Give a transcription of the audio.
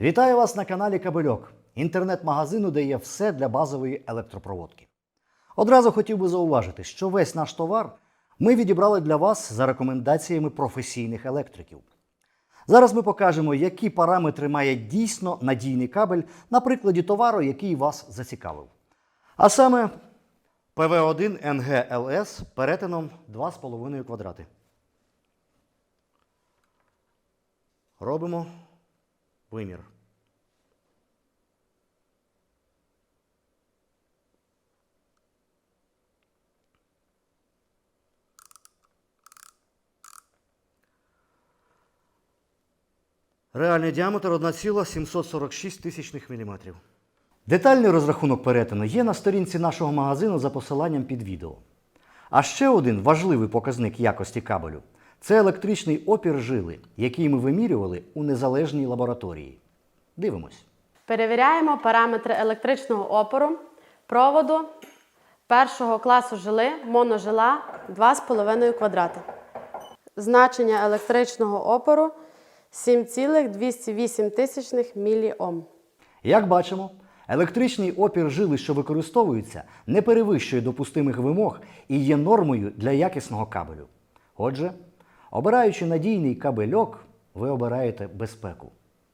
Вітаю вас на каналі Кабельок, інтернет-магазину, де є все для базової електропроводки. Одразу хотів би зауважити, що весь наш товар ми відібрали для вас за рекомендаціями професійних електриків. Зараз ми покажемо, які параметри має дійсно надійний кабель на прикладі товару, який вас зацікавив. А саме ПВ1 НГЛС перетином 2,5 квадрати. Робимо вимір. Реальний діаметр 1,746 тисячних міліметрів. Детальний розрахунок перетину є на сторінці нашого магазину за посиланням під відео. А ще один важливий показник якості кабелю це електричний опір жили, який ми вимірювали у незалежній лабораторії. Дивимось. Перевіряємо параметри електричного опору проводу першого класу жили моножила 2,5 квадрати. Значення електричного опору 7,208 міліом. Як бачимо, електричний опір жили, що використовується, не перевищує допустимих вимог і є нормою для якісного кабелю. Отже, обираючи надійний кабельок, ви обираєте безпеку.